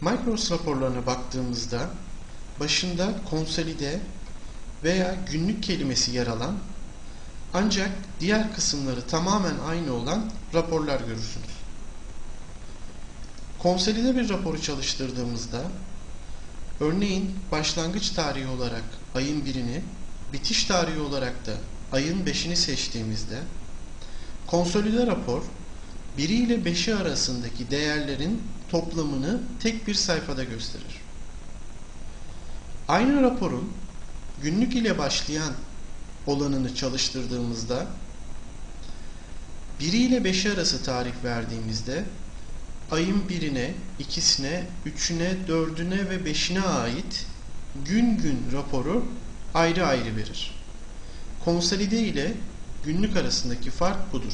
Micros raporlarına baktığımızda başında konsolide veya günlük kelimesi yer alan ancak diğer kısımları tamamen aynı olan raporlar görürsünüz. Konsolide bir raporu çalıştırdığımızda örneğin başlangıç tarihi olarak ayın birini, bitiş tarihi olarak da ayın beşini seçtiğimizde konsolide rapor 1 ile 5'i arasındaki değerlerin toplamını tek bir sayfada gösterir. Aynı raporun günlük ile başlayan olanını çalıştırdığımızda 1 ile 5 arası tarih verdiğimizde ayın 1'ine, 2'sine, 3'üne, 4'üne ve 5'ine ait gün gün raporu ayrı ayrı verir. Konsolide ile günlük arasındaki fark budur.